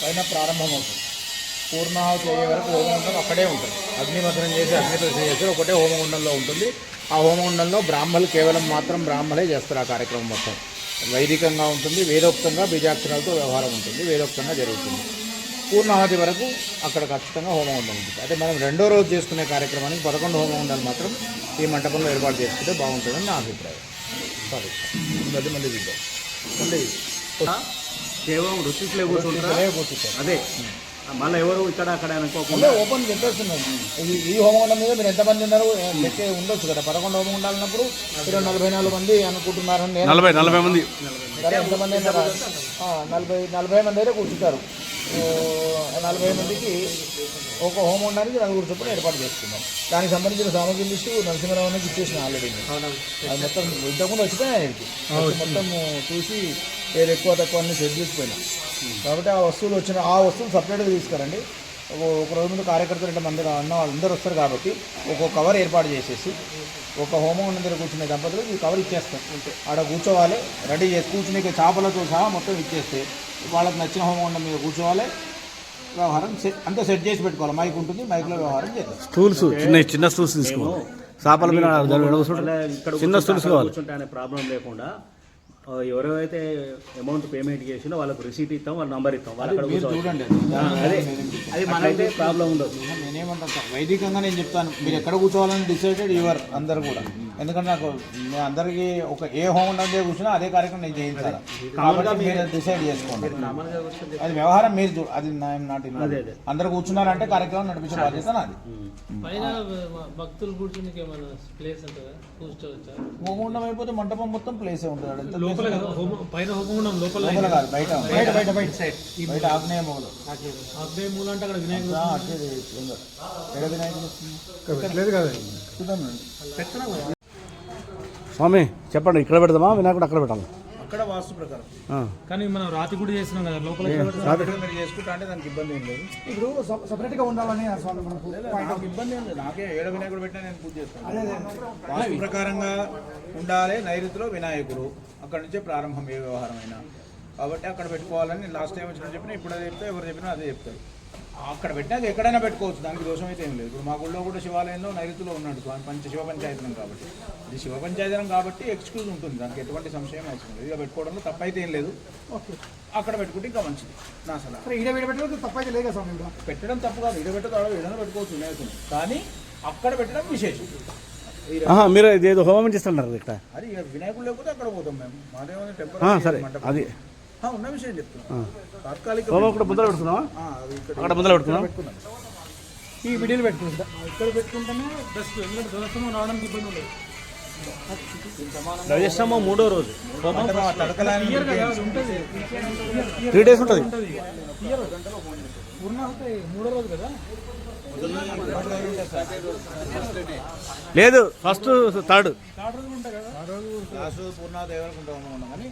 పైన ప్రారంభమవుతుంది. పూర్ణాహుతి అయ్యే వరకు హోమగుండం అక్కడే ఉంటుంది. అగ్నిమతనం చేసి అగ్నిదర్శనం చేసి ఒకటే హోమగుండంలో ఉంటుంది. ఆ హోమగుండంలో బ్రాహ్మలు కేవలం మాత్రం బ్రాహ్మలే చేస్తారు ఆ కార్యక్రమం మొత్తం. వైదికంగా ఉంటుంది వేదోక్తంగా బీజాక్షరాలతో వ్యవహారం ఉంటుంది వేదోక్తంగా జరుగుతుంది. పూర్ణాహుతి వరకు అక్కడ ఖచ్చితంగా హోమగుండం ఉంటుంది. అయితే మనం రెండో రోజు చేసుకునే కార్యక్రమానికి పదకొండు హోమగుండాలు మాత్రం ఈ మంటపంలో ఏర్పాటు చేసుకుంటే బాగుంటుందని నా అభిప్రాయం. సారీ పది మంది చూద్దాం మళ్ళీ కేవలం ఋషికులే కూర్చుంటారా? అదే. మళ్ళీ ఎవరు ఇక్కడ అక్కడ అనుకోకుండా? ఓపెన్ చెప్పేస్తున్నాను ఈ హోమగుండం మీద మీరు ఎంతమంది ఉన్నారు? లెక్క ఉండొచ్చు కదా. పదకొండు హోమగుండాలు ఉన్నప్పుడు మీరు నలభై నాలుగు మంది అనుకుంటున్నారని నేను నలభై నలభై మంది. ఎంతమంది నలభై నలభై మంది అయితే కూర్చుంటారు. నలభై మందికి ఒక హోమగుండానికి నలుగురు చొప్పున ఏర్పాటు చేసుకున్నాం. దానికి సంబంధించిన సామగ్రి లిస్టు నరసింహరావుకి ఇచ్చేసిన ఆల్రెడీ. అది మొత్తం ఇంతకుముందు వచ్చిపోయినా ఆయనకి. మొత్తం చూసి ఏది ఎక్కువ తక్కువ అన్ని సెట్ చేసిపోయినా. కాబట్టి ఆ వస్తువులు వచ్చిన ఆ వస్తువులు సపరేట్గా తీసుకురండి. ఒక రోజు ముందు కార్యకర్తలు రెండు మంది అన్న వాళ్ళందరూ వస్తారు కాబట్టి ఒక్కొక్క కవర్ ఏర్పాటు చేసేసి ఒక హోమం ఉన్న దగ్గర కూర్చునే దంపతులు ఈ కవర్ ఇచ్చేస్తాం. ఆడ కూర్చోవాలి రెడీ చేసి కూర్చునే చేపలతో సహా మొత్తం ఇచ్చేస్తే వాళ్ళకి నచ్చిన హోమం ఉన్న మీద కూర్చోవాలి. వ్యవహారం సెట్ అంతా సెట్ చేసి పెట్టుకోవాలి. మైక్ ఉంటుంది మైక్లో వ్యవహారం చేద్దాం. స్టూల్స్ చిన్న చిన్న స్టూల్స్ తీసుకోవాలి. చేపల మీద చిన్న స్టూల్స్ కావాలి. ప్రాబ్లం లేకుండా ఎవరైతే అమౌంట్ పేమెంట్ చేసినో వాళ్ళకు రిసీట్ ఇస్తాం వాళ్ళ నంబర్ ఇస్తాం వాళ్ళు అక్కడ మీరు కూర్చోవాలి. చూడండి అదే అది మనైతే ప్రాబ్లం ఉండదు. నేనేమంటా వైదికంగా నేను చెప్తాను మీరు ఎక్కడ కూర్చోవాలని డిసైడెడ్ యువర్ అందరు కూడా. ఎందుకంటే నాకు మీ అందరికీ ఒక ఏ హోమ్ దగ్గర కూర్చున్నా అదే కార్యక్రమం నేను చేయించాలి. కాబట్టి మీరు డిసైడ్ చేసుకోండి. అది వ్యవహారం మీరు చూ అది నాట్ అదే, అదే. అందరు కూర్చున్నారంటే కార్యక్రమం నడిపించే బాధ్యత నాది. భక్తులు హోమగుండం అయిపోతే మంటపం మొత్తం ప్లేసే ఉంటుంది. లోపల కదా. హోమం పైన హోమగుండం లోపల. లోపల కాదు బయట బయట బయట బయట సైడ్. బయట ఆగ్నేయ మూల. అబ్బాయి మూల. అంటే అక్కడ వినాయకుడు ఆ, అట్లే. ఎక్కడ వినాయకుడు? చూద్దాం. స్వామి చెప్పండి ఇక్కడ పెడదామా? వినాయకుడు అక్కడ పెట్టాలి? అక్కడ వాస్తు ప్రకారం. ఆ. కానీ మనం రాతి గుడి చేస్తున్నాం కదా లోపల చేసుకుంటా అంటే దానికి ఇబ్బంది ఏం లేదు. ఇప్పుడు సపరేట్గా ఉండాలని స్వామి మనకు నాకు ఇబ్బంది ఏం లేదు. నాకే ఏడ వినాయకుడు పెట్టినా నేను పూజ చేస్తాను. వాస్తు ప్రకారంగా ఉండాలి నైరుతిలో వినాయకుడు. అక్కడ నుంచే ప్రారంభం ఏ వ్యవహారమైనా. కాబట్టి అక్కడ పెట్టుకోవాలని లాస్ట్ టైం వచ్చిన చెప్పినా ఇప్పుడు అదే చెప్తే ఎవరు చెప్పినా అదే చెప్తారు. అక్కడ పెట్టినాక ఎక్కడైనా పెట్టుకోవచ్చు. దానికి దోషం అయితే ఏం లేదు. ఇప్పుడు మా గుళ్ళో కూడా శివాలయంలో నైరుతిలో ఉన్నాడు. పంచ శివ పంచాయతనం కాబట్టి. ఇది శివ పంచాయతనం కాబట్టి ఎక్స్క్యూజ్ ఉంటుంది. దానికి ఎటువంటి సంశయం అవసరం లేదు. ఇక పెట్టుకోవడంలో తప్పైతే ఏం లేదు. అక్కడ పెట్టుకుంటే ఇంకా మంచిది. నా సలహా. ఈడ వీడ పెట్టడం తప్పైతే లేదు స్వామి పెట్టడం తప్పు కాదు. ఇడ పెట్టదు ఏదైనా పెట్టుకోవచ్చు వినాయకుని కానీ అక్కడ పెట్టడం విశేషం. మీరు ఇదేదో హోమం చేస్తున్నారు ఇక్కడ. అది ఇక వినాయకుడు లేకపోతే అక్కడ పోతాం మేము. మాదేమైనా ఆ, టెంపరీ సరే. అది ఉన్న విషయం చెప్తున్నాం. తాత్కాలిక ముందర పెడుతున్నావా? ఆ, అది ఇక్కడ అక్కడ ముందర పెడుతున్నాం పెట్టుకున్నాం. ఈ మిడిల్ పెట్టుకుంటా. ఇక్కడ పెట్టుకుంటేనే బెస్ట్ ఎందుకంటే దర్శనం రావడానికి ఇబ్బంది ఉండదు. ధ్వజస్తంభం మూడో రోజు. త్రీ డేస్ ఉంటుంది. పూర్ణాహుతి మూడో రోజు కదా? లేదు ఫస్ట్ థర్డ్ ఉన్నాం కానీ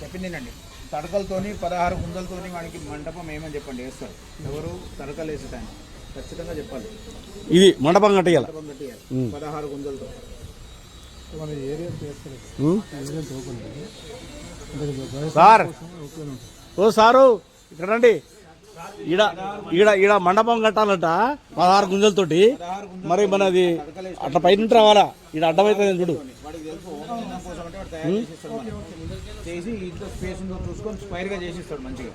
చెప్పిందేనండి తడకలతోని పదహారు కుందలతోని వానికి మంటపం ఏమని చెప్పండి వేస్తారు. ఎవరు తడకలు వేసేటాన్ని ఖచ్చితంగా చెప్పాలి. ఇది మండపం కట్టేయాలి? పదహారు కుందలతో సార్. ఓ సారు ఇక్కడ రండి. ఈడ ఈడ ఈడ మండపం కట్టాలంట పదహారు గుంజలతోటి. మరి మనది అట్లా పైన రావాలా? ఈడ అడ్డమైతుంది చూడు. చేసి ఇంట్లో స్పేస్ ఉందో చూసుకొని స్పైర్గా చేసిస్తాడు మంచిగా.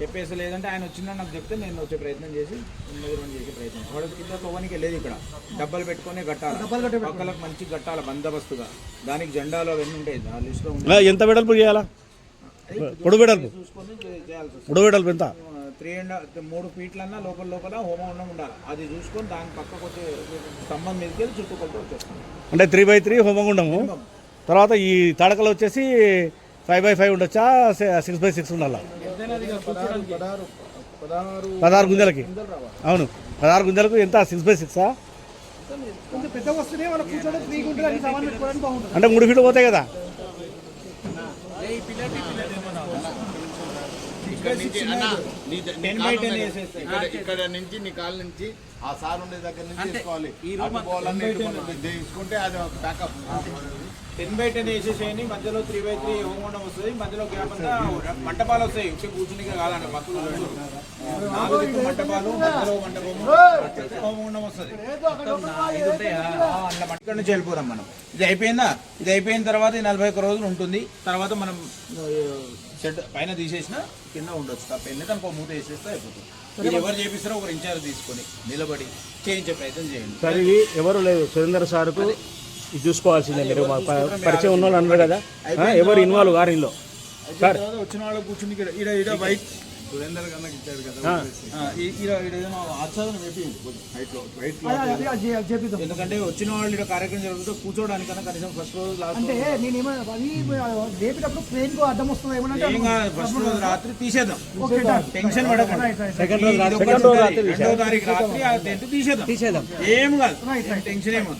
చెప్పేసి లేదంటే ఆయన వచ్చిందా నాకు చెప్తే నేను వచ్చే ప్రయత్నం చేసి మెజర్మెంట్ చేసే ప్రయత్నం వాడు కింద తోవనికి వెళ్ళేది ఇక్కడ. డబ్బలు పెట్టుకొని కట్టాలి పక్కలకు మంచి కట్టాలి బందోబస్తుగా. దానికి జెండాలు అవన్నీ ఉంటాయి. ఆ లిస్ట్లో ఉంటాయి ఎంత వెడల్పు చేయాలా? పొడుగు వెడల్పు. పొడుగు వెడల్పు ఎంత? త్రీ అండ్ మూడు ఫీట్లన్నా లోపల లోపల హోమం ఉండం ఉండాలి. అది చూసుకొని దాని పక్కకు వచ్చే స్తంభం మీదకి వెళ్ళి చుట్టుకొలతో వచ్చేస్తాం. అంటే త్రీ బై త్రీ హోమగుండము తర్వాత ఈ తడకలు వచ్చేసి ఫైవ్ బై ఫైవ్ ఉండొచ్చా? సిక్స్ బై సిక్స్ ఉండాలా? పదహారు గుంజలకి. అవును. పదహారు గుంజలకు ఎంత? సిక్స్ బై సిక్సా? అంటే మూడు ఫీట్లు పోతాయి కదా టెన్ బై టెన్ వేసేస్తాయి ఇక్కడ నుంచి నీ కాళ్ళ నుంచి ఆ సార్ ఉండే దగ్గర నుంచి తీసుకోవాలి తీసుకుంటే అది ఒక బ్యాకప్ టెన్ బై టెన్ వేసేసేయండి. మధ్యలో త్రీ బై త్రీ హోమగుండం వస్తుంది. మధ్యలో గ్యాప్ అంతా మంటపాలు వస్తాయి. వచ్చి కూర్చునికే కాదండి రెండు. నాలుగు దిక్కు మంటపాలు మధ్యలో మంటపము హోమగుండం వస్తుంది. ఇక్కడ నుంచి వెళ్ళిపోదాం మనం. ఇది అయిపోయిందా? ఇది అయిపోయిన తర్వాత ఈ నలభై ఒక్క రోజులు ఉంటుంది. తర్వాత మనం షెడ్ పైన తీసేసిన కింద ఉండొచ్చు. తప్ప దానికి ఒక మూత వేసేస్తే అయిపోతుంది. ఎవరు చేపిస్తారో ఒకరు ఇన్ఛార్జ్ తీసుకొని నిలబడి చేయించే ప్రయత్నం చేయండి. సార్ ఇది ఎవరు లేదు. సురేందర్ సార్కు ఇది చూసుకోవాల్సిందే మీరు. పరిచయం ఉన్న వాళ్ళు అన్నారు కదా. ఎవరు ఇన్వాల్వ్ గారు ఇందులో. సార్. తర్వాత వచ్చిన వాళ్ళు కూర్చుని ఇక్కడ వైట్ సురేందర్ కన్నా ఇచ్చాడు కదా ఆచ్ఛాదనం వేపించు కొంచెం హైట్లో వైట్లో అది అది చే- చేపిద్దాం ఎందుకంటే వచ్చిన వాళ్ళు ఇక్కడ కార్యక్రమం జరుగుతుంటే కూర్చోడానికన్నా కనీసం ఫస్ట్ రోజు అంటే నేను ఏమైనా అది లేపేటప్పుడు ట్రైన్కు అడ్డం వస్తుంది ఏమన్నా ఫస్ట్ రోజు రాత్రి తీసేద్దాం. టెన్షన్ పడకండి. సెకండ్ రోజు రాత్రి- రెండో తారీఖు రాత్రి ఆ టెంట్ తీసేద్దాం. తీసేద్దాం. ఏం కాదు. టెన్షన్ ఏమో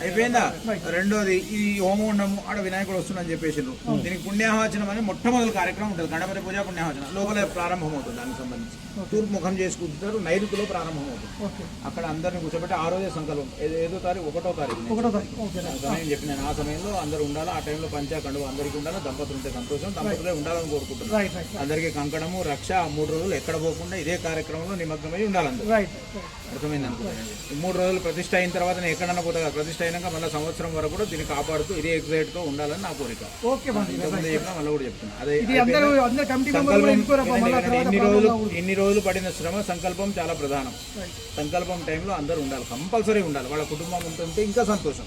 అయిపోయిందా? రెండోది ఈ హోమగుండము ఆడ వినాయకుడు వస్తుందని చెప్పేసిండ్రు. దీనికి పుణ్యాహవచనం అని మొట్టమొదటి కార్యక్రమం ఉంటుంది. గణపతి పూజ పుణ్యాహవచనం. లోపల ప్రారంభం అవుతుంది దానికి సంబంధించి తూర్పు ముఖం చేసుకుంటారు నైరుతిలో ప్రారంభం అవుతుంది అక్కడ అందరిని కూర్చోబెట్టి ఆ రోజే సంకల్పం. ఏదో- తారీఖు ఒకటో తారీఖు ఒకటో తారీఖు. సమయం చెప్పినాను ఆ సమయంలో అందరూ ఉండాలి ఆ టైంలో పంచాకండు అందరికీ ఉండాలి దంపతులు ఉంటే సంతోషం దంపతులే ఉండాలని రైట్ అందరికీ కంకణము రక్ష మూడు రోజులు ఎక్కడ పోకుండా ఇదే కార్యక్రమంలో నిమగ్నమై ఉండాలి అందరూ రైట్ అర్థమైంది అనుకుంటాను ఈ మూడు రోజులు ప్రతిష్ట అయిన తర్వాత నేను ఎక్కడన్నా పోతా ప్రతిష్ట అయినాక మళ్ళీ సంవత్సరం వరకు కూడా దీన్ని కాపాడుతూ ఇదే ఎగ్జైట్తో ఉండాలని నా కోరిక. ఓకే చెప్పినా మళ్ళీ కూడా చెప్తున్నా. అదే ఎన్ని రోజులు. ఎన్ని పడిన శ్రమ సంకల్పం చాలా ప్రధానం. సంకల్పం టైంలో అందరూ ఉండాలి కంపల్సరీ ఉండాలి. వాళ్ళ కుటుంబం ఉంటుంటే ఇంకా సంతోషం.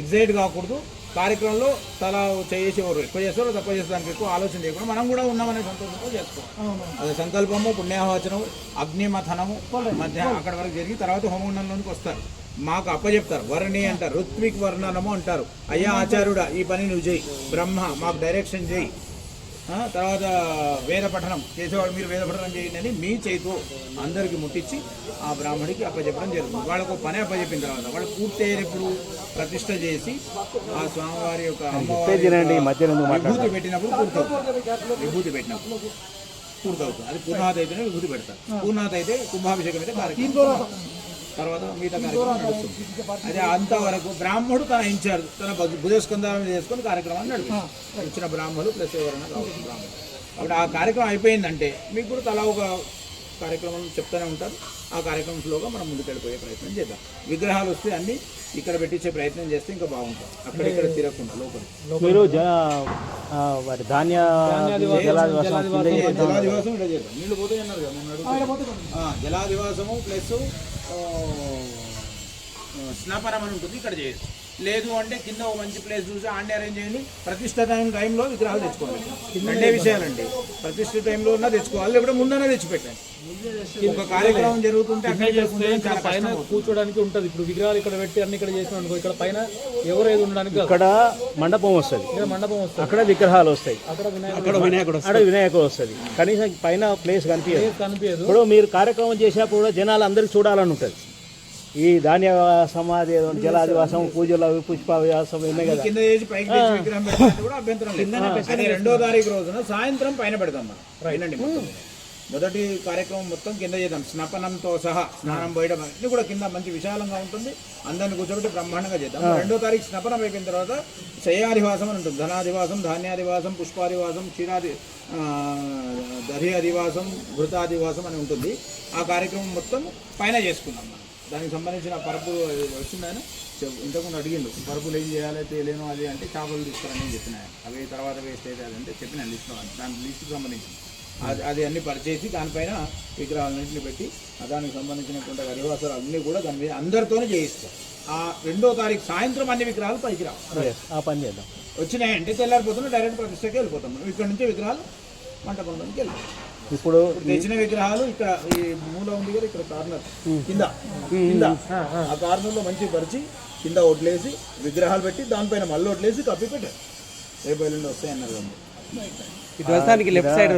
ఎగ్జైట్ కాకూడదు. కార్యక్రమంలో తల చేసేవారు ఎక్కువ చేస్తారో తక్కువ చేస్తానికి ఎక్కువ ఆలోచన చేయకుండా మనం కూడా ఉన్నామనే సంతోషంతో చేసుకోవాలి. అవును. అది సంకల్పము పుణ్యాహవచనము అగ్నిమథనము మధ్య అక్కడ వరకు జరిగి తర్వాత హోమగుండంలోనికి వస్తారు. మాకు అప్పచెప్తారు వర్ణి అంటారు. ఋత్విక్ వర్ణనము అంటారు. అయ్యా ఆచార్యుడా ఈ పని నువ్వు చేయి. బ్రహ్మ మాకు డైరెక్షన్ చేయి. తర్వాత వేద పఠనం. చేసేవాడు మీరు వేద పఠనం చేయండి అని మీ చేతితో అందరికి ముట్టించి ఆ బ్రాహ్మడికి అప్పచెప్పడం జరుగుతుంది. వాళ్ళకు పని అప్పచెప్పిన తర్వాత వాళ్ళు పూర్తి అయ్యేటప్పుడు ప్రతిష్ట చేసి ఆ స్వామివారి యొక్క అమ్మవారి విభూతి పెట్టినప్పుడు పూర్తవుతుంది. విభూతి పెట్టినప్పుడు. పూర్తవుతుంది. అది పూర్ణాహత అయితేనే విభూతి పెడతారు. పూర్ణాహత అయితే కుంభాభిషేకం అయితే కార్యక్రమం తర్వాత మిగతా కార్యక్రమం నడుస్తుంది. అదే అంతవరకు బ్రాహ్మడు తన ఇన్ఛార్జ్ తన భుజ- భుజస్కంధాల మీద చేసుకొని కార్యక్రమాన్ని నడిపిస్తారు ఇచ్చిన బ్రాహ్మణులు ప్లస్ ఎవరైనా కావచ్చు బ్రాహ్మణులు అప్పుడు ఆ కార్యక్రమం అయిపోయిందంటే మీకు కూడా తలా ఒక కార్యక్రమం చెప్తూనే ఉంటారు. ఆ కార్యక్రమం స్లోగా మనం ముందుకెళ్ళిపోయే ప్రయత్నం చేద్దాం. విగ్రహాలు వస్తే అన్ని ఇక్కడ పెట్టించే ప్రయత్నం చేస్తే ఇంకా బాగుంటుంది. అక్కడిక్కడ తిరగకుండా లోపల. మీరు జ ఆ, వారి ధాన్య జలాదివాసం ఇక్కడ చేద్దాం. నీళ్ళు పోతాయి అన్నారు కదా జలాదివాసము ప్లస్ స్నాపనం అని ఉంటుంది ఇక్కడ చేయొచ్చు. లేదు అంటే కింద ఒక మంచి ప్లేస్ చూసి ఆండి అరేంజ్ చేయండి. ప్రతిష్ట టైం టైంలో విగ్రహాలు తెచ్చుకోవాలి రెండే విషయాలండి. ప్రతిష్ట టైంలో ఉన్నా తెచ్చుకోవాలి. లేకపోతే ముందనే తెచ్చిపెట్టండి. ఒక కార్యక్రమం జరుగుతుంటే పైన. కూర్చోడానికి ఉంటుంది. ఇప్పుడు విగ్రహాలు ఇక్కడ పెట్టి అన్ని ఇక్కడ చేసిన అనుకో ఇక్కడ పైన ఎవరు ఏది ఉండడానికి. ఇక్కడ మండపం వస్తుంది. ఇక్కడ మండపం వస్తుంది. అక్కడ విగ్రహాలు వస్తాయి. అక్కడ వినాయకుడు అక్కడ వినాయకుడు అక్కడ వినాయకుడు వస్తుంది. కనీసం పైన ప్లేస్ కనిపించదు. కనిపించదు. ఇప్పుడు మీరు కార్యక్రమం చేసినప్పుడు కూడా జనాలు అందరికి చూడాలని ఉంటుంది. ఈ ధాన్య సమాధి జలాదివాసం పూజలు పుష్పాభ్యాసం ఉన్నాయి కదా కింద. చేసి పైకి తెచ్చి విగ్రహం పెట్టడానికి కూడా అభ్యంతరం లేదు. అదే రెండో తారీఖు రోజున సాయంత్రం పైన పెడతాం మనం. మొత్తం. మొదటి కార్యక్రమం మొత్తం కింద చేద్దాం. స్నపనంతో సహా స్నానం పోయడం అన్ని కూడా కింద మంచి విశాలంగా ఉంటుంది. అందరిని కూర్చోబెట్టి బ్రహ్మాండంగా చేద్దాం. రెండో తారీఖు స్నపనం అయిపోయిన తర్వాత శయాదివాసం అని ఉంటుంది. ధనాదివాసం ధాన్యాదివాసం పుష్పాదివాసం క్షీరాది అధివాసం ఘృతాదివాసం అని ఉంటుంది. ఆ కార్యక్రమం మొత్తం పైన మనం. దానికి సంబంధించిన పరుపులు వచ్చిందని ఇంతకుముందు అడిగిండు పరుపులు ఏం చేయాలి తెలియను అది అంటే చేపలు తీసుకురని చెప్పిన. అవి తర్వాత వేస్ట్ అయితే అంటే చెప్పిన లిస్ట్లో దాని లిస్టుకి సంబంధించింది అది అది అన్ని పరిచేసి దానిపైన విగ్రహాలన్నింటిని పెట్టి దానికి సంబంధించినటువంటి అధివాసాలు అన్నీ కూడా దాని మీద అందరితోనే చేయిస్తాం ఆ రెండో తారీఖు సాయంత్రం అన్ని విగ్రహాలు పైకి రావు పని చేద్దాం. వచ్చినాయంటే తెల్లారిపోతున్నా డైరెక్ట్ ప్రతిష్టకి వెళ్ళిపోతాం మనం. ఇక్కడ నుంచి విగ్రహాలు మంటపంలోకి వెళ్ళిపోతాం. ఇప్పుడు తెచ్చిన విగ్రహాలు ఇక్కడ ఈ మూల ఉంది కదా ఇక్కడ కార్నర్. కింద కింద. ఆ కార్నర్లో మంచి పరిచి కింద వడ్లేసి విగ్రహాలు పెట్టి దానిపైన మళ్ళీ వడ్లేసి కప్పి పెట్టారు. రేపు ఎల్లుండి వస్తాయి అన్నారు ప్రస్తుతానికి లెఫ్ట్ సైడ్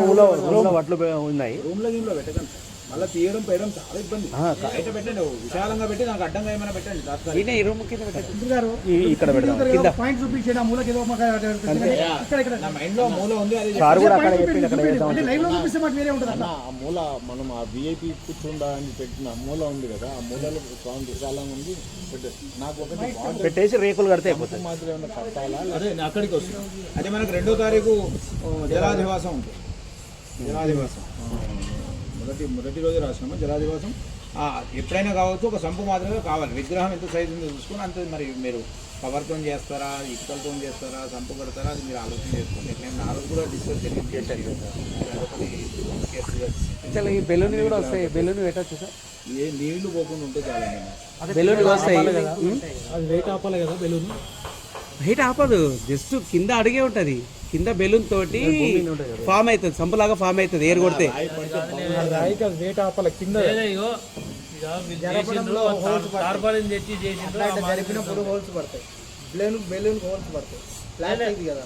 రూమ్లో వడ్లు ఉన్నాయి. రూమ్లో గీమ్లో పెట్టకండి. మళ్ళీ తీయడం పేయడం చాలా ఇబ్బంది. బయట పెట్టండి విశాలంగా పెట్టి నాకు అడ్డంగా ఏమైనా పెట్టండి మంత్రి ఇక్కడ పెడదాం. పాయింట్ చూపించండి ఆ మూలకి ఏదో ఇక్కడ ఇక్కడ నా మైండ్లో మూల ఉంది అది సార్ కూడా అక్కడ అక్కడ లైవ్లో చూపిస్తే వేరే ఉంటుంది ఆ మూల మనం ఆ విఐపి కూర్చుండా అని పెట్టిన మూల ఉంది కదా ఆ మూలలో సౌండ్ చాలా ఉంది. నాకు ఒకటి పెట్టేసి రేకులు కడితే అయిపోతుంది మాదిరి ఏమైనా కట్టాలా? అదే అక్కడికి వస్తున్నాం. అదే మనకు రెండో తారీఖు జలాధివాసం ఉంటుంది జలాధివాసం. మొదటి మొదటి రోజు రాసినాము జలాధివాసం ఆ, ఎప్పుడైనా కావచ్చు ఒక సంపు మాత్రమే కావాలి. విగ్రహం ఎంత సైజు ఉందో చూసుకొని అంత మరి మీరు కవర్తో చేస్తారా ఇటుకలతో చేస్తారా సంపు కడతారా అది మీరు ఆలోచన చేసుకోండి. నేను ఆ రోజు కూడా డిస్కస్ చేశాను ఈ బెలూన్ కూడా వస్తాయి. బెలూన్ పెట్టచ్చు సార్ ఏ నీళ్ళు పోకుండా ఉంటే చాలా బెలూన్ వస్తాయి. అది వెయిట్ ఆపాలి కదా బెలూన్? హైట్ ఆపదు. జస్ట్ కింద అడిగే ఉంటది. కింద బెలూన్ తోటి ఫామ్ అవుతుంది సంపులాగా ఫామ్ అవుతుంది ఏరు కొడితే. జరిపినప్పుడు హోల్స్ పడతాయి. బెలూన్ బెలూన్ హోల్స్ పడతాయి. కదా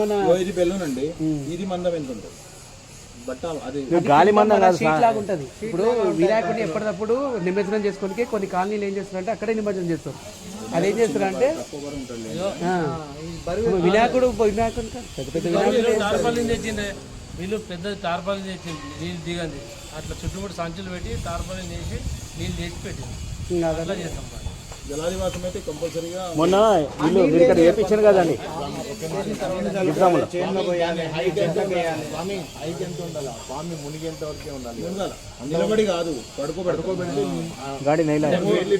మన ఇది బెలూన్ అండి. ఇది మందం ఎంత ఉంటుంది? గాలి మందం కాదు ఇప్పుడు వినాయకుడిని ఎప్పటికప్పుడు నిమజ్జనం చేసుకోనికి కొన్ని కాలనీలు ఏం చేస్తారంటే అక్కడే నిమజ్జనం చేస్తారు. అది ఏం చేస్తారంటే ఆ, వినాయకుడు వినాయకుడు కాదు, పెద్ద పెద్ద వినాయకుడు వీళ్ళు పెద్ద టార్పాలిన్ తెచ్చింది నీళ్ళు దిగంది అట్లా చుట్టుముట్టు సంచులు పెట్టి టార్పాలిన్ చేసి నీళ్ళు తెచ్చి పెట్టింది అట్లా చేస్తాం మరి. జలాదివాసం అయితే కంపల్సరీగా మొన్న వీళ్ళు మీరు ఇక్కడ చేర్పించారు కదండి. హైట్ ఎంత వేయాలి స్వామి హైట్ ఎంత ఉండాలి స్వామి మునిగేంత వరకే ఉండాలి ఉండాలి. నిలబడి కాదు పడుకో పడుకోబెట్టి గాడి నైలా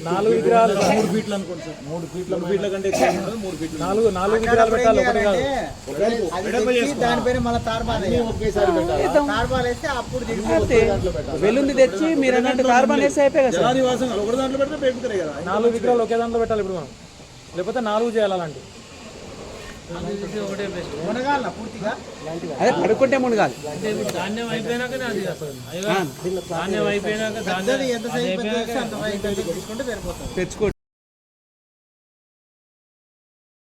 నాలుగు విగ్రహాలు మూడు ఫీట్లు అనుకోండి సార్ మూడు ఫీట్ల మూడు ఫీట్ల కంటే ఎక్కువ మూడు ఫీట్లు నాలుగు నాలుగు విగ్రహాలు పెట్టాలి ఒకటి కాదు. దానిపైన మళ్ళీ. ఒకేసారి పెట్టాలి? వేస్తే అప్పుడు బెలూన్ తెచ్చి మీరు అన్నట్టు కార్బన్ వేస్తే అయిపోయి కదా సార్. జలాదివాసం ఒకటి దాంట్లో పెడితే పెరుగుతాయి కదా. నాలుగు విగ్రహాలు ఒకే దాంట్లో పెట్టాలి ఇప్పుడు మనం. లేకపోతే నాలుగు చేయాలి అలాంటి ఒకటే బెస్ట్ మునగాల పూర్తిగా అదే పడుకుంటే మునగాలి. ధాన్యం అయిపోయినాకనే అది వస్తుంది అయ్యో ధాన్యం అయిపోయినాక ధాన్యం